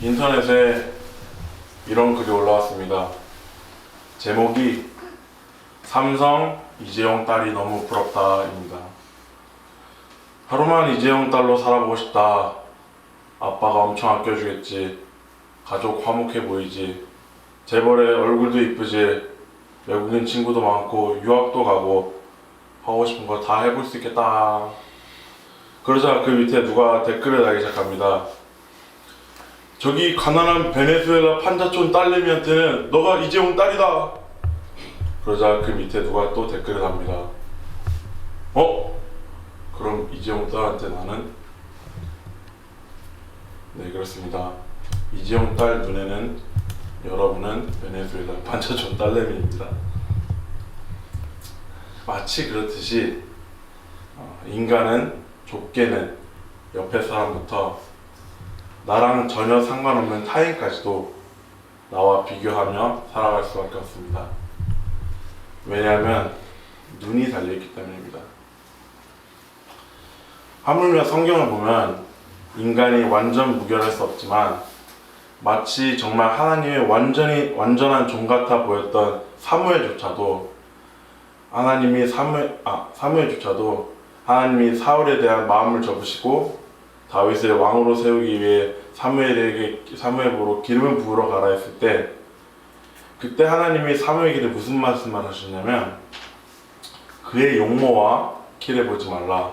인터넷에 이런 글이 올라왔습니다. 제목이 삼성 이재용 딸이 너무 부럽다입니다. 하루만 이재용 딸로 살아보고 싶다. 아빠가 엄청 아껴주겠지. 가족 화목해 보이지. 재벌의 얼굴도 이쁘지. 외국인 친구도 많고 유학도 가고 하고 싶은 거 다 해볼 수 있겠다. 그러자 그 밑에 누가 댓글을 달기 시작합니다. 저기 가난한 베네수엘라 판자촌 딸내미한테는 너가 이재용 딸이다. 그러자 그 밑에 누가 또 댓글을 답니다. 어? 그럼 이재용 딸한테 나는? 네 그렇습니다. 이재용 딸 눈에는 여러분은 베네수엘라 판자촌 딸내미입니다. 마치 그렇듯이 어, 인간은 좁게는 옆에 사람부터 나랑 전혀 상관없는 타인까지도 나와 비교하며 살아갈 수밖에 없습니다. 왜냐하면 눈이 달려있기 때문입니다. 하물며 성경을 보면 인간이 완전 무결할 수 없지만 마치 정말 하나님의 완전히 완전한 종 같아 보였던 사무엘조차도 하나님이 사무엘 아 사무엘조차도 하나님이 사울에 대한 마음을 접으시고 다윗을 왕으로 세우기 위해 사무엘에게 사무엘보로 기름을 부으러 가라 했을 때 그때 하나님이 사무엘에게 무슨 말씀을 하셨냐면 그의 용모와 키를 보지 말라.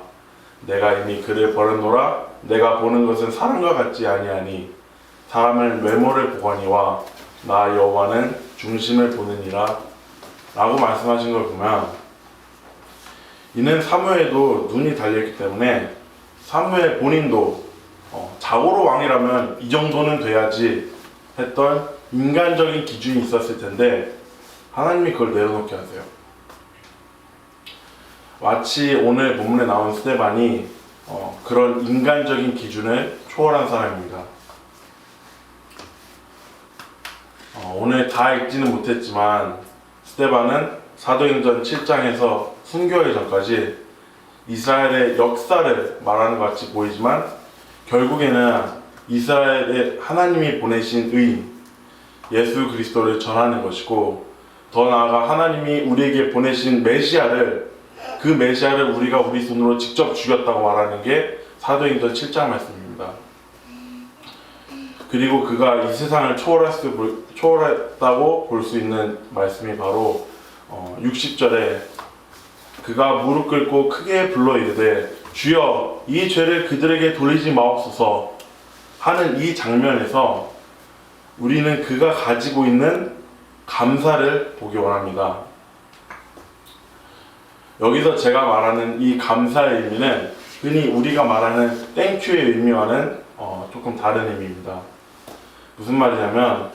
내가 이미 그를 버렸노라. 내가 보는 것은 사람과 같지 아니하니 사람을 외모를 보거니와 나 여호와는 중심을 보느니라. 라고 말씀하신 걸 보면 이는 사무엘도 눈이 달려있기 때문에 사무엘 본인도 어, 자고로 왕이라면 이 정도는 돼야지 했던 인간적인 기준이 있었을 텐데 하나님이 그걸 내려놓게 하세요. 마치 오늘 본문에 나온 스테반이 어, 그런 인간적인 기준을 초월한 사람입니다. 어, 오늘 다 읽지는 못했지만 스테반은 사도행전 7장에서 순교하기 전까지 이스라엘의 역사를 말하는 것 같이 보이지만 결국에는 이스라엘의 하나님이 보내신 의인 예수 그리스도를 전하는 것이고 더 나아가 하나님이 우리에게 보내신 메시아를 그 메시아를 우리가 우리 손으로 직접 죽였다고 말하는 게 사도행전 7장 말씀입니다. 그리고 그가 이 세상을 초월할 수, 볼- 초월했다고 볼 수 있는 말씀이 바로 어, 60절에 그가 무릎 꿇고 크게 불러 이르되 주여 이 죄를 그들에게 돌리지 마옵소서 하는 이 장면에서 우리는 그가 가지고 있는 감사를 보기 원합니다. 여기서 제가 말하는 이 감사의 의미는 흔히 우리가 말하는 땡큐의 의미와는 어, 조금 다른 의미입니다. 무슨 말이냐면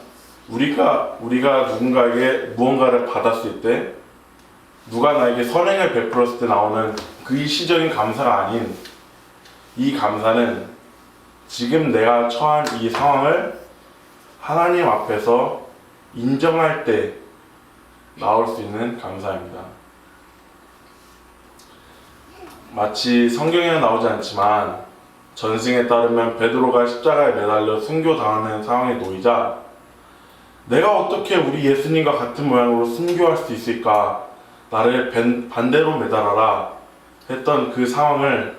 우리가 우리가 누군가에게 무언가를 받았을 때 누가 나에게 선행을 베풀었을 때 나오는 그 일시적인 감사가 아닌 이 감사는 지금 내가 처한 이 상황을 하나님 앞에서 인정할 때 나올 수 있는 감사입니다. 마치 성경에는 나오지 않지만 전승에 따르면 베드로가 십자가에 매달려 순교당하는 상황에 놓이자 내가 어떻게 우리 예수님과 같은 모양으로 순교할 수 있을까? 나를 밴- 반대로 매달아라 했던 그 상황을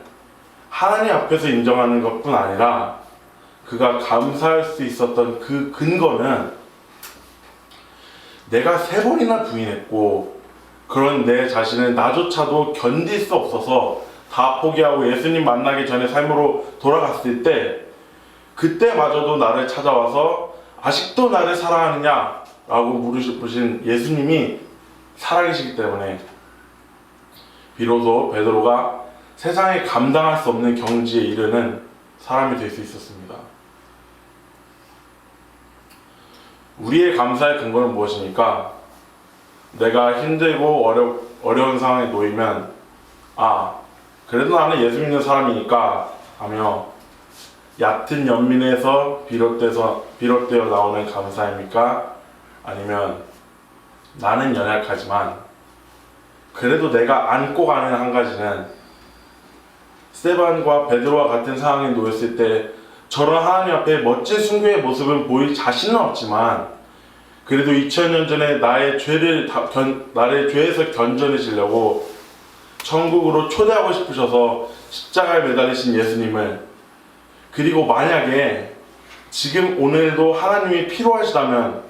하나님 앞에서 인정하는 것뿐 아니라 그가 감사할 수 있었던 그 근거는 내가 세 번이나 부인했고 그런 내 자신을 나조차도 견딜 수 없어서 다 포기하고 예수님 만나기 전에 삶으로 돌아갔을 때 그때마저도 나를 찾아와서 아직도 나를 사랑하느냐 라고 물으신 예수님이 살아계시기 때문에 비로소 베드로가 세상에 감당할 수 없는 경지에 이르는 사람이 될 수 있었습니다. 우리의 감사의 근거는 무엇입니까? 내가 힘들고 어려, 어려운 상황에 놓이면 아 그래도 나는 예수 믿는 사람이니까 하며 얕은 연민에서 비롯돼서 비롯되어 나오는 감사입니까? 아니면 나는 연약하지만 그래도 내가 안고 가는 한 가지는 스테반과 베드로와 같은 상황에 놓였을 때 저런 하나님 앞에 멋진 순교의 모습을 보일 자신은 없지만 그래도 2000년 전에 나의 죄를 다- 견, 나의 죄에서 견전해지려고 천국으로 초대하고 싶으셔서 십자가에 매달리신 예수님을 그리고 만약에 지금 오늘도 하나님이 필요하시다면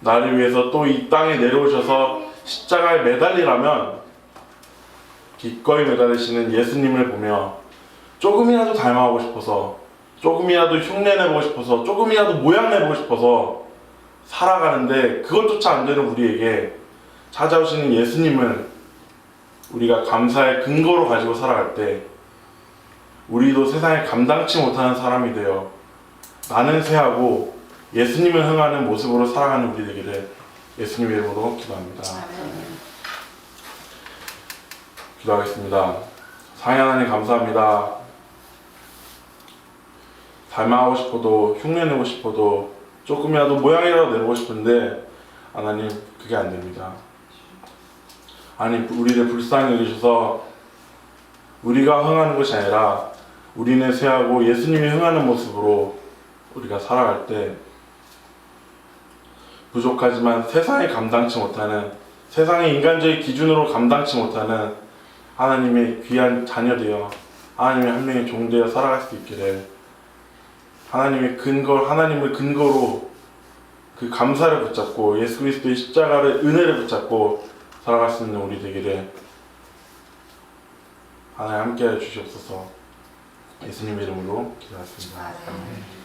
나를 위해서 또 이 땅에 내려오셔서 십자가에 매달리라면 기꺼이 매달리시는 예수님을 보며 조금이라도 닮아가고 싶어서 조금이라도 흉내내보고 싶어서 조금이라도 모양내보고 싶어서 살아가는데 그것조차 안 되는 우리에게 찾아오시는 예수님을 우리가 감사의 근거로 가지고 살아갈 때 우리도 세상에 감당치 못하는 사람이 되어 나는 새하고 예수님을 흥하는 모습으로 살아가는 우리 되기를 예수님 이름으로 기도합니다. 기도하겠습니다. 사랑의 하나님 감사합니다. 닮아가고 싶어도 흉내내고 싶어도 조금이라도 모양이라도 내보고 싶은데 하나님 그게 안 됩니다. 아니 우리를 불쌍히 여기셔서 우리가 흥하는 것이 아니라 우리는 쇠하고 예수님이 흥하는 모습으로 우리가 살아갈 때 부족하지만 세상에 감당치 못하는 세상의 인간적인 기준으로 감당치 못하는 하나님의 귀한 자녀되어 하나님의 한 명의 종되어 살아갈 수 있기를 하나님의 근거 하나님을 근거로 그 감사를 붙잡고 예수 그리스도의 십자가를 은혜를 붙잡고 살아갈 수 있는 우리 되기를 하나님 함께해 주시옵소서 예수님 이름으로 기도하겠습니다. 아멘.